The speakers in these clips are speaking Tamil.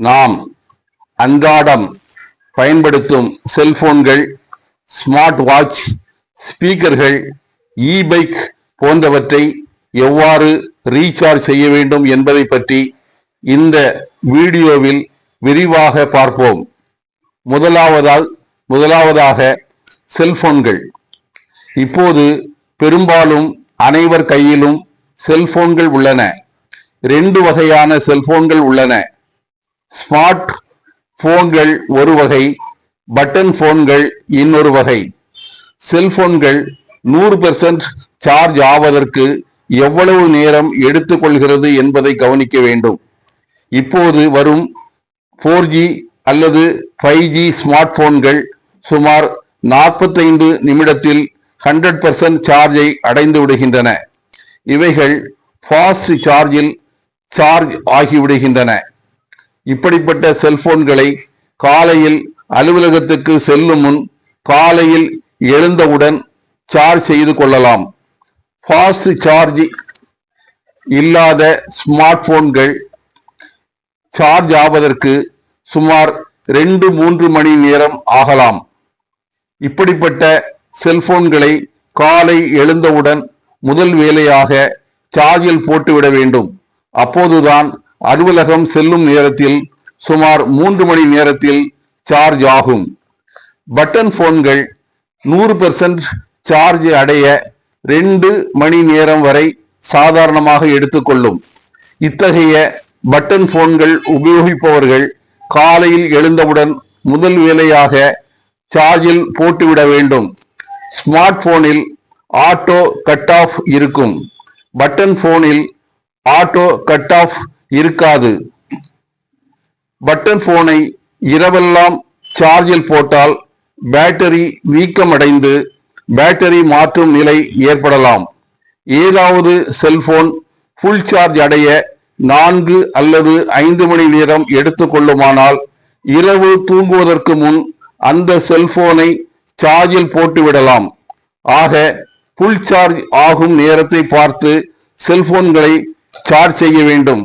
நாம் அன்றாடம் பயன்படுத்தும் செல்போன்கள் ஸ்மார்ட் வாட்ச் ஸ்பீக்கர்கள் இ பைக் போன்றவற்றை எவ்வாறு ரீசார்ஜ் செய்ய வேண்டும் என்பதை பற்றி இந்த வீடியோவில் விரிவாக பார்ப்போம். முதலாவதால் முதலாவதாக செல்போன்கள். இப்போது பெரும்பாலும் அனைவர் கையிலும் செல்போன்கள் உள்ளன. ரெண்டு வகையான செல்போன்கள் உள்ளன. ஸ்மார்ட் போன்கள் ஒரு வகை பட்டன் போன்கள் இன்னொரு வகை. செல்போன்கள் நூறு பெர்சன்ட் சார்ஜ் ஆவதற்கு எவ்வளவு நேரம் எடுத்துக்கொள்கிறது என்பதை கவனிக்க வேண்டும். இப்போது வரும் ஃபோர் ஜி அல்லது ஃபைவ் ஜி ஸ்மார்ட் போன்கள் சுமார் நாற்பத்தைந்து நிமிடத்தில் ஹண்ட்ரட் பர்சன்ட் சார்ஜை அடைந்து விடுகின்றன. இவைகள் ஃபாஸ்ட் சார்ஜில் சார்ஜ் ஆகிவிடுகின்றன. இப்படிப்பட்ட செல்போன்களை காலையில் அலுவலகத்துக்கு செல்லும் முன் காலையில் எழுந்தவுடன் சார்ஜ் செய்து கொள்ளலாம். ஃபாஸ்ட் சார்ஜ் இல்லாத ஸ்மார்ட் போன்கள் சார்ஜ் ஆவதற்கு சுமார் ரெண்டு மூன்று மணி நேரம் ஆகலாம். இப்படிப்பட்ட செல்போன்களை காலை எழுந்தவுடன் முதல் வேலையாக சார்ஜில் போட்டுவிட வேண்டும். அப்போதுதான் அலுவலகம் செல்லும் நேரத்தில் சுமார் மூன்று மணி நேரத்தில் சார்ஜ் ஆகும். பட்டன் போன்கள் நூறு பெர்சன்ட் சார்ஜ் அடைய ரெண்டு மணி நேரம் வரை சாதாரணமாக எடுத்துக்கொள்ளும். இத்தகைய பட்டன் போன்கள் உபயோகிப்பவர்கள் காலையில் எழுந்தவுடன் முதல் வேலையாக சார்ஜில் போட்டுவிட வேண்டும். ஸ்மார்ட் போனில் ஆட்டோ கட் ஆஃப் இருக்கும். பட்டன் போனில் ஆட்டோ கட் ஆஃப் இருக்காது. பட்டன் போனை இரவெல்லாம் சார்ஜில் போட்டால் பேட்டரி வீக்கமடைந்து பேட்டரி மாற்றும் நிலை ஏற்படலாம். ஏதாவது செல்போன் ஃபுல் சார்ஜ் அடைய நான்கு அல்லது ஐந்து மணி நேரம் எடுத்துக்கொள்ளுமானால் இரவு தூங்குவதற்கு முன் அந்த செல்போனை சார்ஜில் போட்டுவிடலாம். ஆக ஃபுல் சார்ஜ் ஆகும் நேரத்தை பார்த்து செல்போன்களை சார்ஜ் செய்ய வேண்டும்.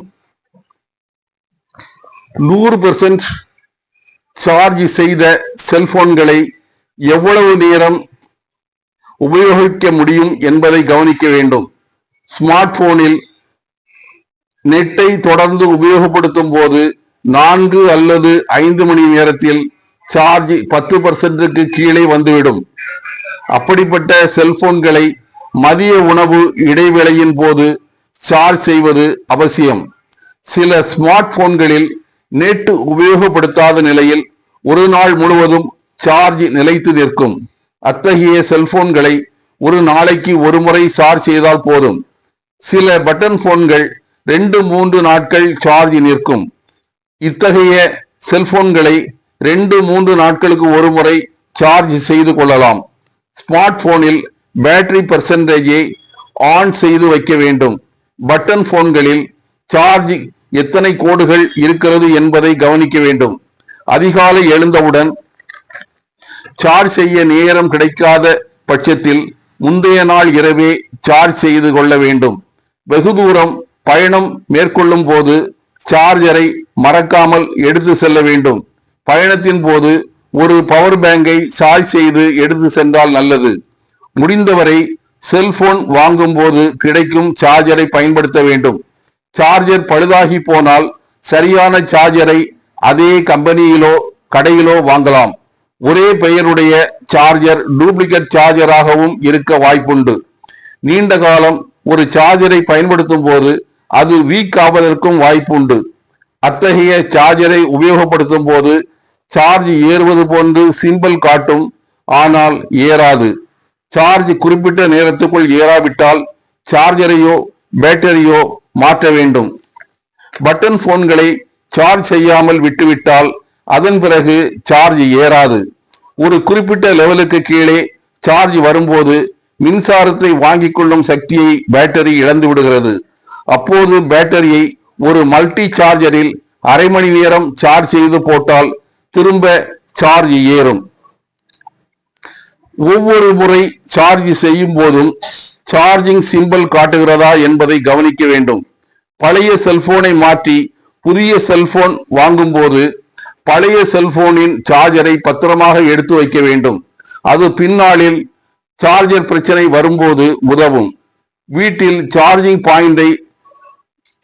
நூறு பெர்சன்ட் சார்ஜ் செய்த செல்போன்களை எவ்வளவு நேரம் உபயோகிக்க முடியும் என்பதை கவனிக்க வேண்டும். ஸ்மார்ட் போனில் நெட்டை தொடர்ந்து உபயோகப்படுத்தும் போது நான்கு அல்லது ஐந்து மணி நேரத்தில் சார்ஜ் பத்து பர்சன்ட்டுக்கு கீழே வந்துவிடும். அப்படிப்பட்ட செல்போன்களை மதிய உணவு இடைவேளையின் போது சார்ஜ் செய்வது அவசியம். சில ஸ்மார்ட் போன்களில் நேற்று உபயோகப்படுத்தாத நிலையில் ஒரு நாள் முழுவதும் சார்ஜ் நிலைத்து நிற்கும். அத்தகைய செல்போன்களை ஒரு நாளைக்கு ஒரு முறை சார்ஜ் செய்தால் போதும். சில பட்டன் போன்கள் ரெண்டு மூன்று நாட்கள் சார்ஜ் நிற்கும். இத்தகைய செல்போன்களை ரெண்டு மூன்று நாட்களுக்கு ஒரு முறை சார்ஜ் செய்து கொள்ளலாம். ஸ்மார்ட் போனில் பேட்டரி பர்சன்டேஜை ஆன் செய்து வைக்க வேண்டும். பட்டன் போன்களில் சார்ஜ் எத்தனை கோடுகள் இருக்கிறது என்பதை கவனிக்க வேண்டும். அதிகாலை எழுந்தவுடன் சார்ஜ் செய்ய நேரம் கிடைக்காத பட்சத்தில் முந்தைய நாள் இரவே சார்ஜ் செய்து கொள்ள வேண்டும். வெகு தூரம் பயணம் மேற்கொள்ளும் போது சார்ஜரை மறக்காமல் எடுத்து செல்ல வேண்டும். பயணத்தின் போது ஒரு பவர் பேங்கை சார்ஜ் செய்து எடுத்து சென்றால் நல்லது. முடிந்தவரை செல்போன் வாங்கும் போது கிடைக்கும் சார்ஜரை பயன்படுத்த வேண்டும். சார்ஜர் பழுதாகி போனால் சரியான சார்ஜரை அதே கம்பெனியிலோ கடையிலோ வாங்கலாம். ஒரே பெயருடைய சார்ஜர் டூப்ளிகேட் சார்ஜராகவும் இருக்க வாய்ப்புண்டு. நீண்ட காலம் ஒரு சார்ஜரை பயன்படுத்தும் போது அது வீக் ஆவதற்கும் வாய்ப்புண்டு. அத்தகைய சார்ஜரை உபயோகப்படுத்தும் போது சார்ஜ் ஏறுவது போன்று சிம்பிள் காட்டும் ஆனால் ஏறாது. சார்ஜ் குறிப்பிட்ட நேரத்துக்குள் ஏறாவிட்டால் சார்ஜரையோ பேட்டரியோ மாற்ற வேண்டும். பட்டன் போன்களை சார்ஜ் செய்யாமல் விட்டுவிட்டால் அதன் பிறகு சார்ஜ் ஏறாது. ஒரு குறிப்பிட்ட லெவலுக்கு கீழே சார்ஜ் வரும்போது மின்சாரத்தை வாங்கிக் கொள்ளும் சக்தியை பேட்டரி இழந்து விடுகிறது. அப்போது பேட்டரியை ஒரு மல்டி சார்ஜரில் அரை மணி நேரம் சார்ஜ் செய்து போட்டால் திரும்ப சார்ஜ் ஏறும். ஒவ்வொரு முறை சார்ஜ் செய்யும் போதும் சார்ஜிங் சிம்பல் காட்டுகிறதா என்பதை கவனிக்க வேண்டும். பழைய செல்போனை மாற்றி புதிய செல்போன் வாங்கும்போது பழைய செல்போனின் சார்ஜரை பத்திரமாக எடுத்து வைக்க வேண்டும். அது பின்னாளில் சார்ஜர் பிரச்சனை வரும்போது உதவும். வீட்டில் சார்ஜிங் பாயிண்டை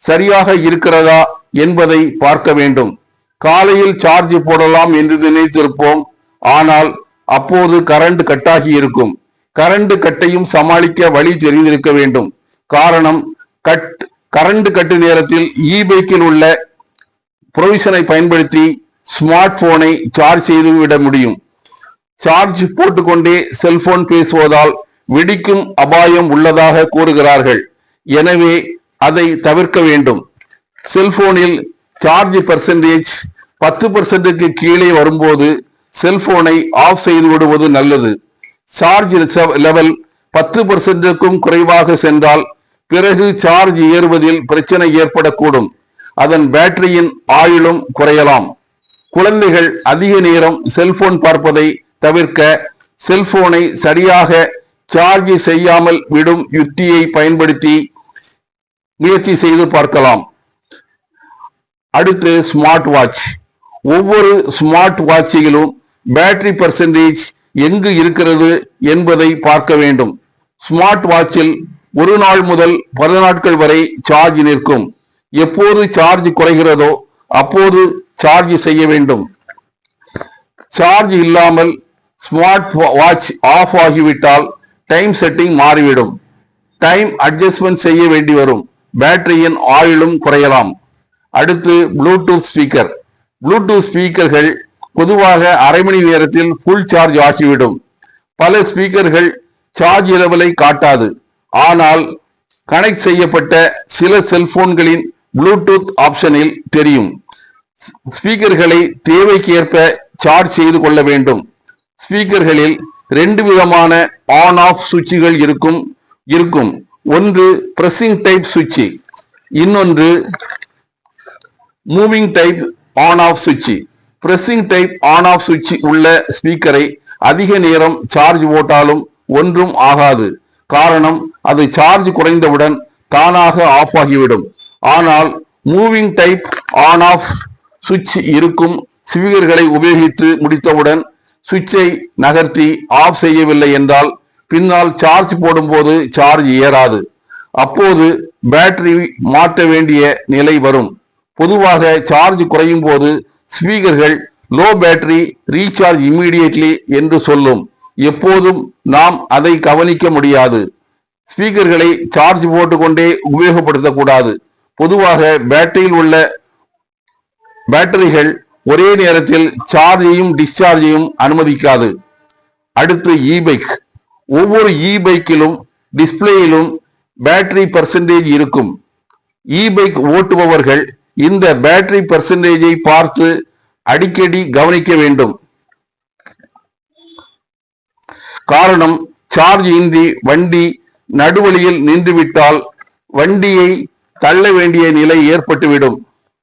சரியாக இருக்கிறதா என்பதை பார்க்க வேண்டும். காலையில் சார்ஜ் போடலாம் என்று நினைத்திருப்போம். ஆனால் அப்போது கரண்ட் கட்டாகி இருக்கும். கரண்ட் கட்டையும் சமாளிக்க வழி தெரிந்திருக்க வேண்டும். காரணம் கட் கரண்ட் கட்டு நேரத்தில் இ பைக்கில் உள்ள ப்ரொவிஷனை பயன்படுத்தி ஸ்மார்ட் போனை சார்ஜ் செய்து விட முடியும். சார்ஜ் போட்டுக்கொண்டே செல்போன் பேசுவதால் வெடிக்கும் அபாயம் உள்ளதாக கூறுகிறார்கள். எனவே அதை தவிர்க்க வேண்டும். செல்போனில் சார்ஜ் பர்சன்டேஜ் பத்து பர்சன்ட்டுக்கு கீழே வரும்போது செல்போனை ஆஃப் செய்து விடுவது நல்லது. சார்ஜ் லெவல் பத்து பர்சன்ட்டுக்கும் குறைவாக சென்றால் பிறகு சார்ஜ் ஏறுவதில் பிரச்சனை ஏற்படக்கூடும். அதன் பேட்டரியின் ஆயுளும் குறையலாம். குழந்தைகள் அதிக நேரம் செல்போன் பார்ப்பதை தவிர்க்க செல்போனை சரியாக சார்ஜ் செய்யாமல் விடும் யுக்தியை பயன்படுத்தி முயற்சி செய்து பார்க்கலாம். அடுத்து ஸ்மார்ட் வாட்ச். ஒவ்வொரு ஸ்மார்ட் வாட்சிலும் பேட்டரி பர்சன்டேஜ் எங்கு இருக்கிறது என்பதை பார்க்க வேண்டும். ஸ்மார்ட் வாட்சில் ஒரு நாள் முதல் பல நாட்கள் வரை சார்ஜ் நிற்கும். எப்போது சார்ஜ் குறைகிறதோ அப்போது சார்ஜ் செய்ய வேண்டும். சார்ஜ் இல்லாமல் ஸ்மார்ட் வாட்ச் ஆஃப் ஆகிவிட்டால் டைம் செட்டிங் மாறிவிடும். டைம் அட்ஜஸ்ட்மெண்ட் செய்ய வேண்டி வரும். பேட்டரியின் ஆயுளும் குறையலாம். அடுத்து ப்ளூடூத் ஸ்பீக்கர் ப்ளூடூத் ஸ்பீக்கர்கள் பொதுவாக அரை மணி நேரத்தில் ஃபுல் சார்ஜ் ஆகிவிடும். பல ஸ்பீக்கர்கள் சார்ஜ் லெவலை காட்டாது. ஆனால் கனெக்ட் செய்யப்பட்ட சில செல்போன்களின் ப்ளூடூத் ஆப்ஷனில் தெரியும். ஸ்பீக்கர்களை தேவைக்கேற்ப சார்ஜ் செய்து கொள்ள வேண்டும். ஸ்பீக்கர்களில் ரெண்டு விதமான ஆன் ஆஃப் சுவிட்சுகள் இருக்கும் இருக்கும். ஒன்று பிரஸிங் டைப் சுவிட்சு இன்னொன்று மூவிங் டைப் ஆன் ஆஃப் சுவிட்சு. பிரஸிங் டைப் ஆன் ஆஃப் சுவிட்ச் உள்ள ஸ்பீக்கரை அதிக நேரம் சார்ஜ் போட்டாலும் ஒன்றும் ஆகாது. காரணம் அது சார்ஜ் குறைந்தவுடன் தானாக ஆஃப் ஆகிவிடும். ஆனால் மூவிங் டைப் ஆன் ஆஃப் சுவிட்ச் இருக்கும் ஸ்பீக்கர்களை உபயோகித்து முடித்தவுடன் சுவிட்சை நகர்த்தி ஆஃப் செய்யவில்லை என்றால் பின்னால் சார்ஜ் போடும்போது சார்ஜ் ஏறாது. அப்போது பேட்டரி மாற்ற வேண்டிய நிலை வரும். பொதுவாக சார்ஜ் குறையும் போது ஸ்பீக்கர்கள் லோ பேட்டரி ரீசார்ஜ் இம்மீடியட்லி என்று சொல்லும். எப்போதும் நாம் அதை கவனிக்க முடியாது. ஸ்பீக்கர்களை சார்ஜ் போட்டுக்கொண்டே உபயோகப்படுத்தக்கூடாது. பொதுவாக பேட்டரியில் உள்ள பேட்டரிகள் ஒரே நேரத்தில் சார்ஜையும் டிஸ்சார்ஜையும் அனுமதிக்காது. அடுத்து இ பைக் ஒவ்வொரு இ பைக்கிலும் டிஸ்பிளேயிலும் பேட்டரி பர்சன்டேஜ் இருக்கும். இ பைக் ஓட்டுபவர்கள் இந்த பேட்டரி பர்சன்டேஜை பார்த்து அடிக்கடி கவனிக்க வேண்டும். காரணம் சார்ஜ் இந்தி வண்டி நடுவழியில் நின்றுவிட்டால் வண்டியை தள்ள வேண்டிய நிலை ஏற்பட்டுவிடும்.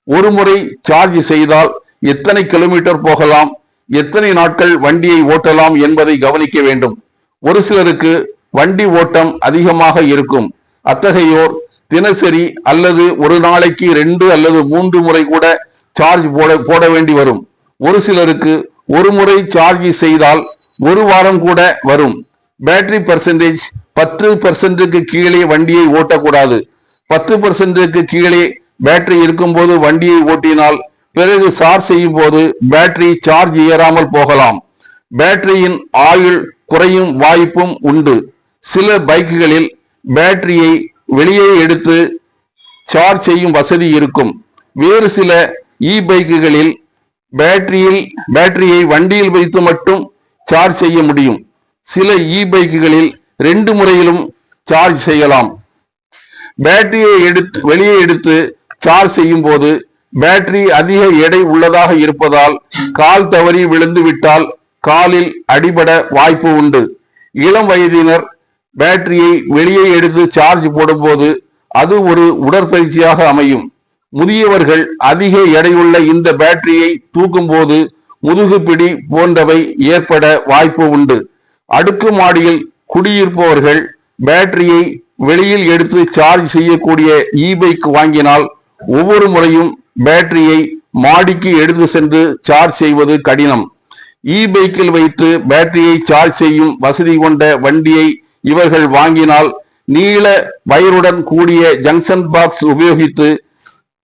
ஒரு முறை சார்ஜ் செய்தால் எத்தனை கிலோமீட்டர் போகலாம் எத்தனை நாட்கள் வண்டியை ஓட்டலாம் என்பதை கவனிக்க வேண்டும். ஒரு சிலருக்கு வண்டி ஓட்டம் அதிகமாக இருக்கும். அத்தகையோர் தினசரி அல்லது ஒரு நாளைக்கு ரெண்டு அல்லது மூன்று முறை கூட சார்ஜ் போட போட வேண்டி வரும். ஒரு சிலருக்கு ஒரு முறை சார்ஜ் செய்தால் ஒரு வாரம் கூட வரும். பேட்டரி பர்சன்டேஜ் பத்து பர்சன்ட்டுக்கு கீழே வண்டியை ஓட்டக்கூடாது. பத்து பர்சன்ட்டுக்கு கீழே பேட்டரி இருக்கும்போது வண்டியை ஓட்டினால் பிறகு சார்ஜ் செய்யும் போது பேட்டரி சார்ஜ் ஏறாமல் போகலாம். பேட்டரியின் ஆயுள் குறையும் வாய்ப்பும் உண்டு. சில பைக்குகளில் பேட்டரியை வெளியே எடுத்து சார்ஜ் செய்யும் வசதி இருக்கும். வேறு சில இ பைக்குகளில் பேட்டரியில் பேட்டரியை வண்டியில் வைத்து மட்டும் சார்ஜ் செய்ய முடியும். சில இ பைக்குகளில் ரெண்டு முறையிலும் சார்ஜ் செய்யலாம். பேட்டரியை எடுத்து வெளியே எடுத்து சார்ஜ் செய்யும் போது பேட்டரி அதிக எடை உள்ளதாக இருப்பதால் கால் தவறி விழுந்து விட்டால் காலில் அடிபட வாய்ப்பு உண்டு. இளம் வயதினர் பேட்டரியை வெளியே எடுத்து சார்ஜ் போடும்போது அது ஒரு உடற்பயிற்சியாக அமையும். முதியவர்கள் அதிக எடையுள்ள இந்த பேட்டரியை தூக்கும்போது முதுகுப்பிடி போன்றவை ஏற்பட வாய்ப்பு உண்டு. அடுக்கு மாடியில் குடியிருப்பவர்கள் பேட்டரியை வெளியில் எடுத்து சார்ஜ் செய்யக்கூடிய இ பைக் வாங்கினால் ஒவ்வொரு முறையும் பேட்டரியை மாடிக்கு எடுத்து சென்று சார்ஜ் செய்வது கடினம். இ பைக்கில் வைத்து பேட்டரியை சார்ஜ் செய்யும் வசதி கொண்ட வண்டியை இவர்கள் வாங்கினால் நீள வயருடன் கூடிய ஜங்ஷன் பாக்ஸ் உபயோகித்து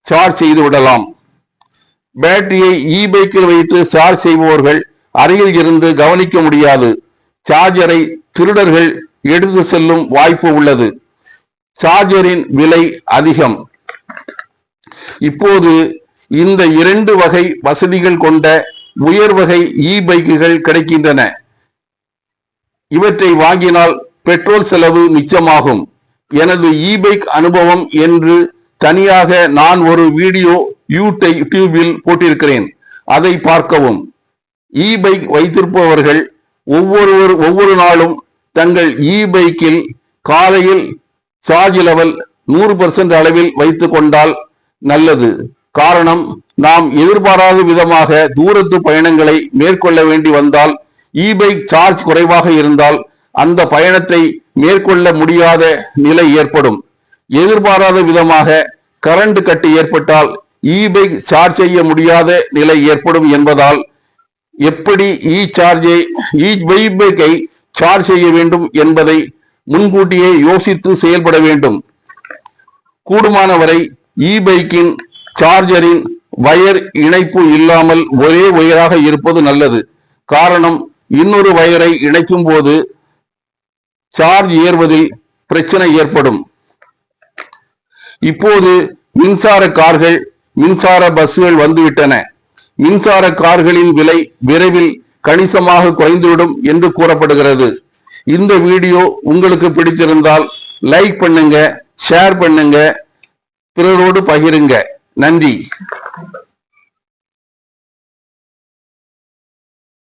சார்ஜ் செய்து விடலாம். பேட்டரியை இ பைக்கில் வைத்து சார்ஜ் செய்பவர்கள் அருகில் இருந்து கவனிக்க முடியாது. சார்ஜரை திருடர்கள் எடுத்து செல்லும் வாய்ப்பு உள்ளது. சார்ஜரின் விலை அதிகம். இப்போது இந்த இரண்டு வகை வசதிகள் கொண்ட உயர் வகை இ பைக்குகள் கிடைக்கின்றன. இவற்றை வாங்கினால் பெட்ரோல் செலவு மிச்சமாகும். எனது இ பைக் அனுபவம் என்று தனியாக நான் ஒரு வீடியோ யூடியூபில் போட்டிருக்கிறேன். அதை பார்க்கவும். இ பைக் வைத்திருப்பவர்கள் ஒவ்வொருவர் ஒவ்வொரு நாளும் தங்கள் இ பைக்கில் காலையில் சார்ஜ் லெவல் நூறு பர்சன்ட் அளவில் வைத்து கொண்டால் நல்லது. காரணம் நாம் எதிர்பாராத விதமாக தூரத்து பயணங்களை மேற்கொள்ள வேண்டி வந்தால் இ பைக் சார்ஜ் குறைவாக இருந்தால் அந்த பயணத்தை மேற்கொள்ள முடியாத நிலை ஏற்படும். எதிர்பாராத விதமாக கரண்ட் கட்டு ஏற்பட்டால் இ பைக் சார்ஜ் செய்ய முடியாத நிலை ஏற்படும் என்பதால் எப்படி இ சார்ஜை இ பைக்கை சார்ஜ் செய்ய வேண்டும் என்பதை முன்கூட்டியே யோசித்து செயல்பட வேண்டும். கூடுமானவரை இ பைக்கின் சார்ஜரின் வயர் இணைப்பு இல்லாமல் ஒரே ஒயராக இருப்பது நல்லது. காரணம் இன்னொரு வயரை இணைக்கும் போது சார்ஜ் ஏறுவதில் பிரச்சனை ஏற்படும். இப்போது மின்சார கார்கள் மின்சார பஸ்கள் வந்துவிட்டன. மின்சார கார்களின் விலை விரைவில் கணிசமாக குறைந்துவிடும் என்று கூறப்படுகிறது. இந்த வீடியோ உங்களுக்கு பிடித்திருந்தால் லைக் பண்ணுங்க ஷேர் பண்ணுங்க பிறரோடு பகிருங்க. நன்றி.